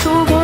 두고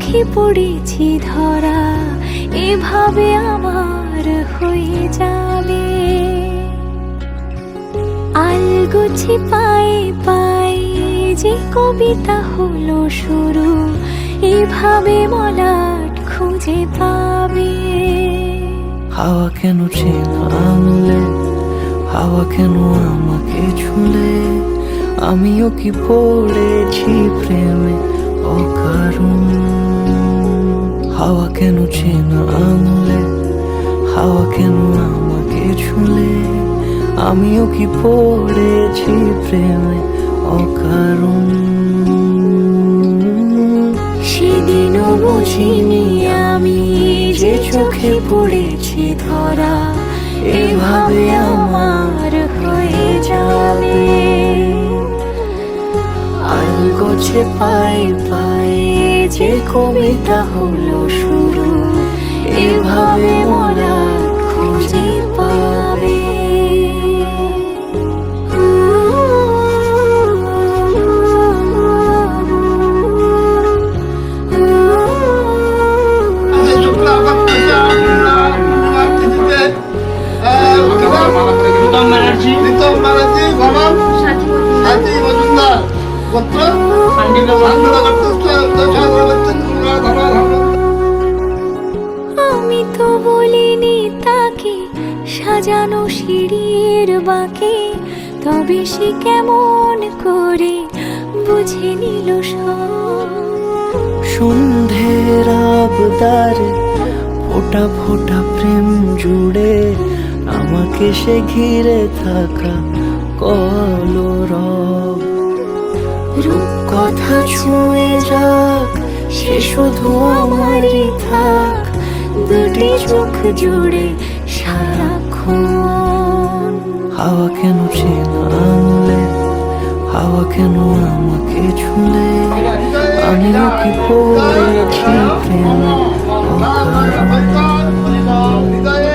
চোখে পড়েছি ধরা, এভাবে আমার হয়ে যাবে। আলগুছি পায়ে পায়ে যে কবিতা হলো শুরু, এভাবে মলাট খুঁজে পাবে। হাওয়া কেন চেনা হাওয়া কেন আমাকে ছুলে? আমিও কি পড়েছি প্রেমে অকারণ? হাওয়া কেন চেনা আনলে হাওয়া কেন আমাকে ছুলে? আমিও কি পড়েছি প্রেমে অকারণ? সেদিনও বুঝিনি আমি যে চোখে পড়েছি ধরা এভাবে আমার হয়ে যাবে। আলগোছে পাই পাই যে কবিতা হলো শুরু এভাবে মোরা খুঁজে পাবে। যে শুক্লা বাচ্চা শুক্লা শুক্লা তিথিতে আমি তো বলিনি তাকে সাজানো সিঁড়ির বাকে, তবে সে কেমন করে বুঝে নিল সব। সন্ধ্যের আবদারে ফোটা ফোটা প্রেম জুড়ে আমাকে সে ঘিরে থাকা কলরব। রূপ কথা ছুঁয়ে যাক সে শুধু আমারই থাক। দুটি চোখ জুড়ে সারাক্ষণ হাওয়া কেন চেনা আনলে হাওয়া কেন আমাকে ছুলে? আমিও কি পড়েছি প্রেমে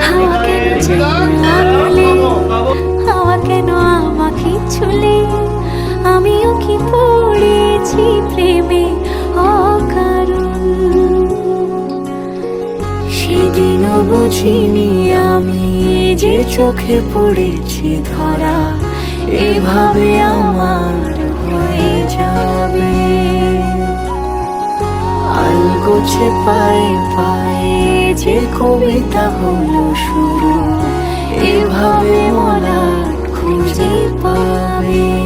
হাওয়া কেন চেনালে হাওয়া কেন আমাকে ছুলে? আমিও কি পড়েছি প্রেমে অকারণ? সেদিনও বুঝিনি আমি যে চোখে পড়েছি ধরা, এভাবে আমার হয়ে যাবে। আলগোছে পায়ে পায়ে যে কবিতা হলো শুরু, এভাবে মোরা খুঁজে পাবে।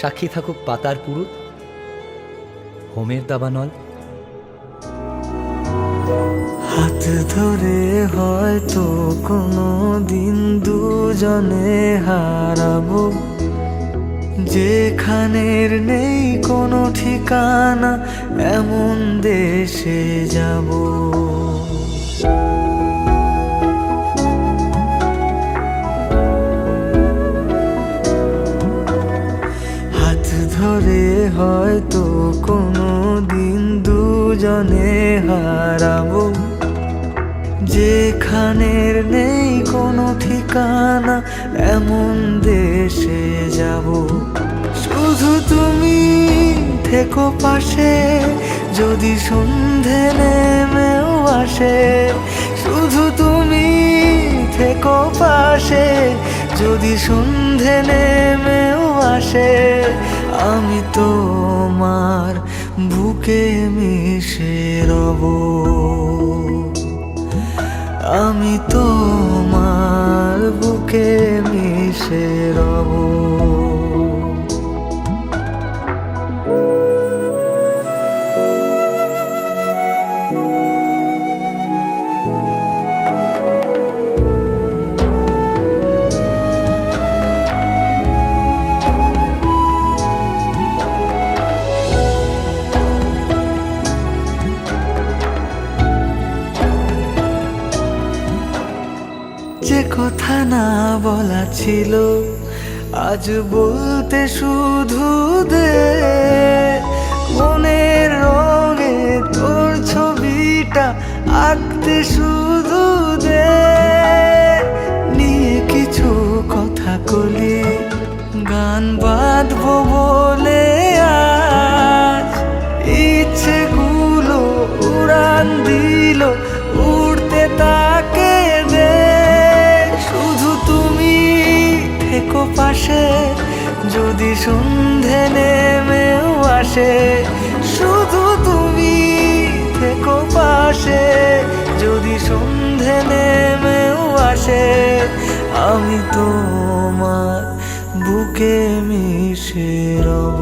সাক্ষী থাকুক পাতার পুরুত, হোমের দাবানল। হাত ধরে হয়তো কোনো দিন দুজনে হারাবো। যেখানের নেই কোনো ঠিকানা, এমন দেশে যাব। ধরে হয়তো কোনো দিন দুজনে হারাবো। যেখানের নেই কোনো ঠিকানা, এমন দেশে যাব। শুধু তুমি থেকো পাশে, যদি সন্ধে নেমেও আসে। শুধু তুমি থেকো পাশে, যদি সন্ধে নেমেও আসে। আমি তোমার বুকে মিশে রব। আমি তোমার বুকে মিশে রব। না বলা ছিল। আজ বলতে শুধু দে মনের রঙে তোর ছবিটা আঁকতে শুধু সন্ধে নেমেও আসে। শুধু তুমি থেকো পাশে। যদি সন্ধে নেমেও আসে, আমি তোমার বুকে মিশে রব।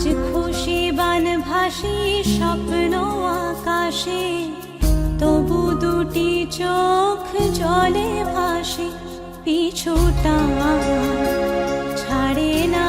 আজ খুশি বান ভাসি স্বপ্ন আকাশে তবু দুটি চোখ জলে ভাসে পিছুটা ছাড়ে না।